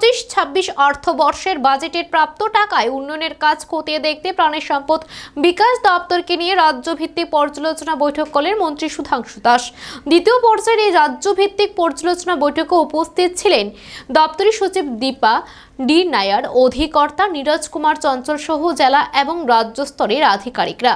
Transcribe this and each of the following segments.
পঁচিশ ছাব্বিশ অর্থবর্ষের বাজেটের প্রাপ্ত টাকায় উন্নয়নের কাজ খতিয়ে দেখতে প্রাণী সম্পদ বিকাশ দপ্তরকে নিয়ে রাজ্যভিত্তিক পর্যালোচনা বৈঠক করলেন মন্ত্রী সুধাংশু দাস। দ্বিতীয় পর্যায়ের এই রাজ্যভিত্তিক পর্যালোচনা বৈঠকে উপস্থিত ছিলেন দপ্তরের সচিব দীপা ডি নায়ার, অধিকর্তা নীরজ কুমার চঞ্চল সহ জেলা এবং রাজ্য স্তরের আধিকারিকরা।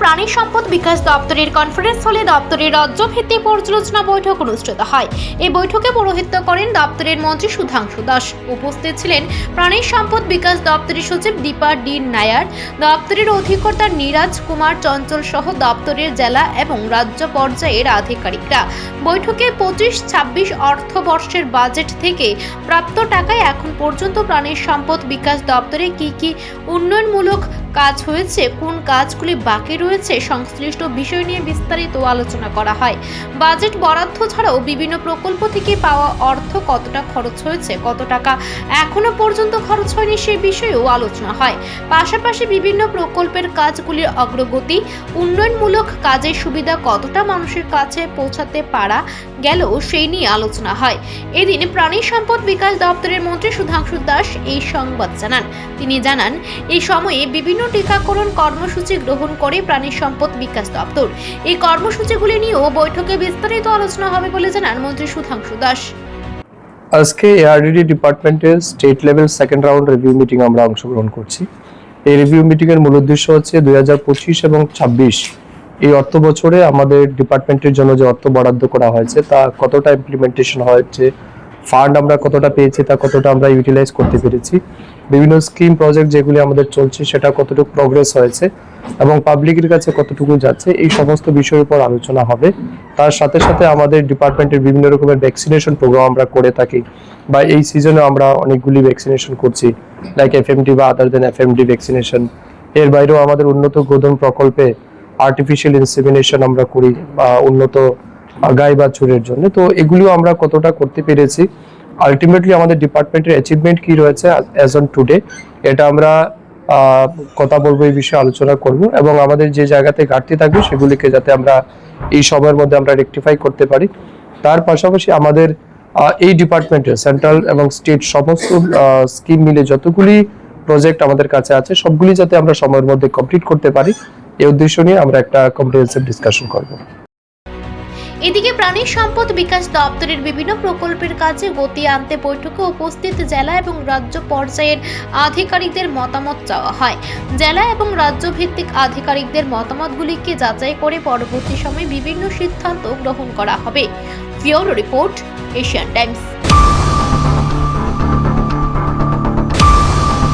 প্রাণী সম্পদ বিকাশ দপ্তরের কনফারেন্স হলে দপ্তরের রাজ্যভিত্তিক পর্যালোচনা বৈঠক অনুষ্ঠিত হয়। এই বৈঠকে পৌরোহিত্য করেন দপ্তরের মন্ত্রী সুধাংশু দাস। উপস্থিত ছিলেন প্রাণী সম্পদ বিকাশ দপ্তরের সচিব দীপা ডি নায়ার, দপ্তরের অধিকর্তা নীরাজ কুমার চঞ্চল সহ দপ্তরের জেলা এবং রাজ্য পর্যায়ের আধিকারিকরা। বৈঠকে পঁচিশ ছাব্বিশ অর্থবর্ষের বাজেট থেকে প্রাপ্ত টাকায় এখন পর্যন্ত প্রাণী সম্পদ বিকাশ দপ্তরে কি কি উন্নয়নমূলক কাজ হয়েছে, কোন কাজগুলি বাকি রয়েছে সংশ্লিষ্ট বিষয় নিয়ে বিস্তারিত আলোচনা করা হয়। বাজেট বরাদ্দ ছাড়াও বিভিন্ন প্রকল্প থেকে পাওয়া অর্থ কতটা খরচ হয়েছে, কত টাকা এখনও পর্যন্ত খরচ হয়নি সেই বিষয়েও আলোচনা হয়। পাশাপাশি বিভিন্ন প্রকল্পের কাজগুলির অগ্রগতি, উন্নয়নমূলক কাজের সুবিধা কতটা মানুষের কাছে পৌঁছাতে পারা গেল সেই নিয়ে আলোচনা হয়। এদিন প্রাণী সম্পদ বিকাশ দপ্তরের মন্ত্রী সুধাংশু দাস এই সংবাদ জানান। তিনি জানান, এই সময়ে বিভিন্ন টিকাকরণ কর্মসূচি গ্রহণ করে প্রাণী সম্পদ বিকাশ দপ্তর। এই কর্মসূচিগুলি নিয়েও বৈঠকে বিস্তারিত আলোচনা হবে বলে জানান মন্ত্রী সুধাংশু দাস। আজকে এআরডিডি ডিপার্টমেন্টের state level second round review meeting আমরা অংশগ্রহণ করছি। এই রিভিউ মিটিং এর মূল উদ্দেশ্য হচ্ছে দুই হাজার পঁচিশ এবং ছাব্বিশ এই অর্থ বছরে আমাদের ডিপার্টমেন্টের জন্য যে অর্থ বরাদ্দ করা হয়েছে, তা কতটা ইমপ্লিমেন্টেশন হয়েছে ফান্ড আমরা কতটা পেয়েছি, তা কতটা আমরা ইউটিলাইজ করতে পেরেছি, বিভিন্ন স্কিম প্রজেক্ট যেগুলি আমাদের চলছে, সেটা কতটুকু প্রগ্রেস হয়েছে এবং পাবলিকের কাছে কতটুকু যাচ্ছে, এই সমস্ত বিষয়ের উপর আলোচনা হবে। তার সাথে সাথে আমাদের ডিপার্টমেন্টের বিভিন্ন রকমের ভ্যাকসিনেশন প্রোগ্রাম আমরা করে থাকি বা এই সিজনে আমরা অনেকগুলি ভ্যাকসিনেশন করছি লাইক এফএমডি বা আদার দেন এফএমডি ভ্যাকসিনেশন এর বাইরেও আমাদের উন্নত গোধন প্রকল্পে আর্টিফিশিয়াল ইনসেমিনেশন আমরা করি, বা উন্নত গাই বাছুরের জন্য। তো এগুলিও আমরা কতটা করতে পেরেছি? আলটিমেটলি আমাদের ডিপার্টমেন্টের অ্যাচিভমেন্ট কি রয়েছে অ্যাজ অন টুডে এটা আমরা কথা বলব এই বিষয়ে আলোচনা করব এবং আমাদের যে জায়গাতে ঘাটতি থাকবে সেগুলিকে যাতে আমরা এই সময়ের মধ্যে আমরা রেকটিফাই করতে পারি। তার পাশাপাশি আমাদের এই ডিপার্টমেন্টের সেন্ট্রাল এবং স্টেট সমস্ত স্কিম মিলে যতগুলি প্রজেক্ট আমাদের কাছে আছে, সবগুলি যাতে আমরা সময়ের মধ্যে কমপ্লিট করতে পারি। এই উদ্দেশ্য নিয়ে আমরা একটা কম্প্রিহেন্সিভ ডিসকাশন করব। এদিকে প্রাণী সম্পদ বিকাশ দপ্তরের বিভিন্ন প্রকল্পের কাজে গতি আনতে বৈঠকে উপস্থিত জেলা এবং রাজ্য পর্যায়ের আধিকারিকদের মতামত চাওয়া হয়। জেলা এবং রাজ্য ভিত্তিক আধিকারিকদের মতামতগুলিকে যাচাই করে পরবর্তী সময়ে বিভিন্ন সিদ্ধান্ত গ্রহণ করা হবে। Report, Asian Times.